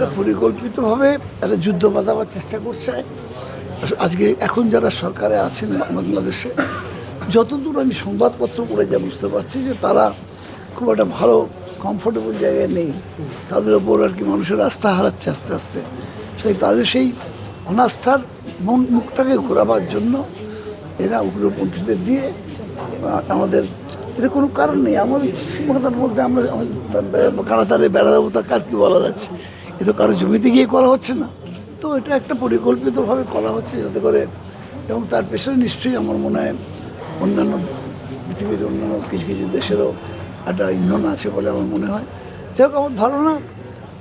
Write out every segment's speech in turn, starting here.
এটা পরিকল্পিতভাবে একটা যুদ্ধ বাঁধাবার চেষ্টা করছে। আজকে এখন যারা সরকারে আছেন বাংলাদেশে, যতদূর আমি সংবাদপত্র পড়ে যা বুঝতে পারছি যে তারা খুব একটা ভালো কমফোর্টেবল জায়গায় নেই। তাদের ওপর আর কি মানুষের আস্থা হারাচ্ছে আস্তে আস্তে। সেই তাদের সেই অনাস্থার মন মুখটাকে ঘোরাবার জন্য এরা উগ্রপন্থীদের দিয়ে আমাদের এটা কোনো কারণ নেই। আমাদের সীমানার মধ্যে আমরা কারাতারে বেড়া দেবো তা কার কি বলার আছে? এ তো কারও জমিতে গিয়ে করা হচ্ছে না। তো এটা একটা পরিকল্পিতভাবে করা হচ্ছে যাতে করে এবং তার পেছনে নিশ্চয়ই আমার মনে হয় অন্যান্য পৃথিবীর অন্যান্য কিছু কিছু দেশেরও একটা ইন্ধন আছে বলে আমার মনে হয়। যাই হোক, আমার ধারণা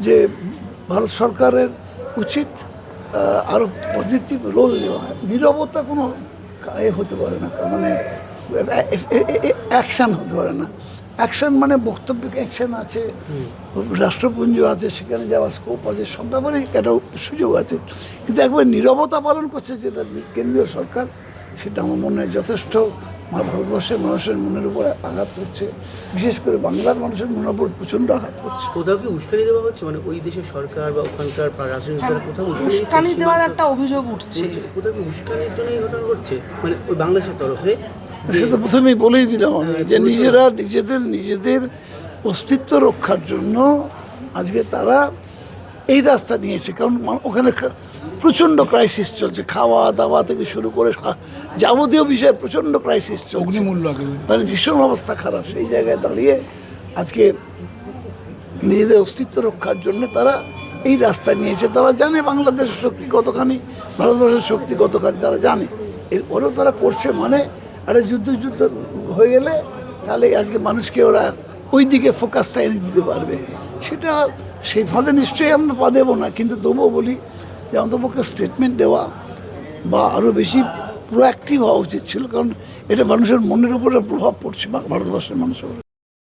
যে ভারত সরকারের উচিত আরও পজিটিভ রোল নেওয়া। হয় নিরবতা কোনো এ হতে পারে না মানে অ্যাকশান হতে পারে না। অ্যাকশন মানে বক্তব্যিক অ্যাকশন আছে রাষ্ট্রপুঞ্জ আছে সেখানে যাওয়ার স্কোপ আছে সব ব্যাপারেই একটা সুযোগ আছে। কিন্তু একবার নিরবতা পালন করছে যেটা কেন্দ্রীয় সরকার সেটা আমার মনে হয় যথেষ্ট। আমার ভারতবর্ষের মানুষের মনের উপর আঘাত করছে। বিশেষ করে বাংলার মানুষের মনের উপর প্রচণ্ড আঘাত করছে। কোথাও কি উস্কানি দেওয়া হচ্ছে? মানে ওই দেশের সরকার বা ওখানকার রাজনৈতিকরা কোথাও উস্কানি দেওয়ার একটা অভিযোগ উঠছে। কোথাও কি উস্কানির জন্য এই ঘটনা ঘটছে? মানে ওই বাংলাদেশের তরফে সেটা প্রথমেই বলেই দিলাম আমি যে নিজেরা নিজেদের নিজেদের অস্তিত্ব রক্ষার জন্য আজকে তারা এই রাস্তা নিয়েছে। কারণ ওখানে প্রচণ্ড ক্রাইসিস চলছে। খাওয়া দাওয়া থেকে শুরু করে যাবতীয় বিষয়ে প্রচণ্ড ক্রাইসিস চলছে। মানে ভীষণ অবস্থা খারাপ। সেই জায়গায় দাঁড়িয়ে আজকে নিজেদের অস্তিত্ব রক্ষার জন্য তারা এই রাস্তা নিয়েছে। তারা জানে বাংলাদেশের শক্তি কতখানি ভারতবর্ষের শক্তি কতখানি তারা জানে। এরপরেও তারা করছে মানে একটা যুদ্ধ যুদ্ধ হয়ে গেলে তাহলে আজকে মানুষকে ওরা ওই দিকে ফোকাসটা এনে দিতে পারবে। সেটা সেই ফাঁদে নিশ্চয়ই আমরা পা দেবো না, কিন্তু তবুও বলি যে অন্তপক্ষে স্টেটমেন্ট দেওয়া বা আরও বেশি প্রোঅ্যাক্টিভ হওয়া উচিত ছিল, কারণ এটা মানুষের মনের উপরে প্রভাব পড়ছে, ভারতবর্ষের মানুষের